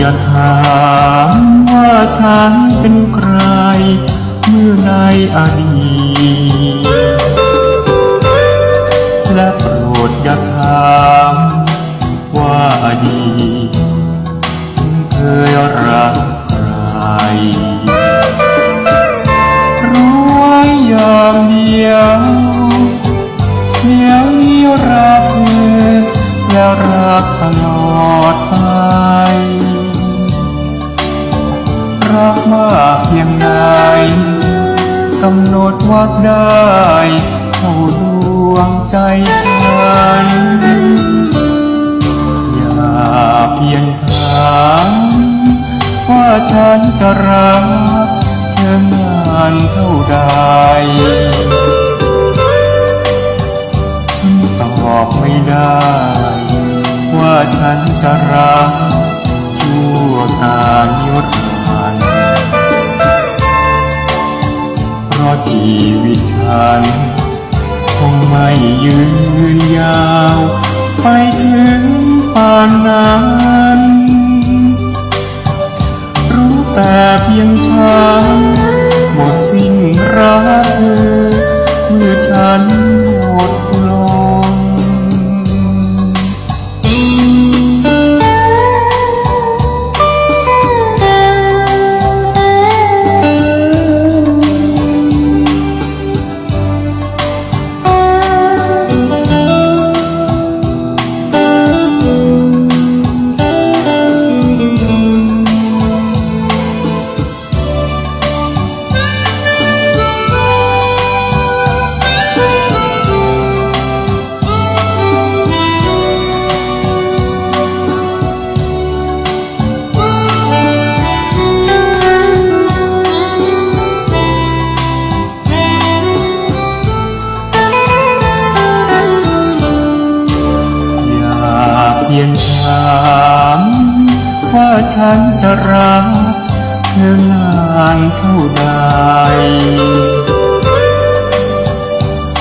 อย่ามว่าฉันเป็นใคร เมื่อในอดีตและโปรดอย่าถามว่าอดีตเคยรักใคร รู้ไว้อย่างเดียวเดียวนี้รักเธอแล้วรักตลอดไป มากเพียงใดกำหนดวัดได้เท่าดวงใจฉันอย่าเพียงถามว่าฉันจะรักเธอนานเท่าใดฉันตอบไม่ได้ ว่าฉันจะรักชั่วการยศ ชีวิตฉัน คงไม่ยืนยาว ไปถึงป่านนั้น รู้แต่เพียงฉัน เพียงถามว่าฉันจะรักเธอนานเท่าใด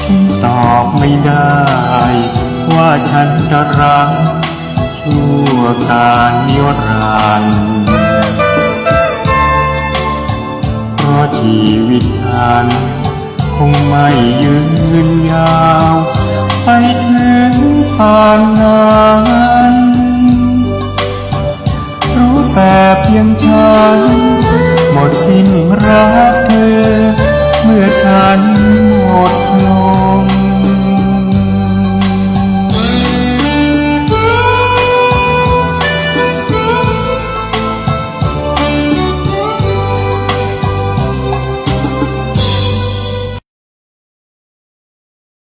ฉันตอบไม่ได้ ว่าฉันจะรักชั่วการนิรันดร์เพราะชีวิตฉัน คงไม่ยืนยาว ไปถึงป่านนั้น เพียงฉัน หมดสิ้นรักเธอ เมื่อฉันหมดล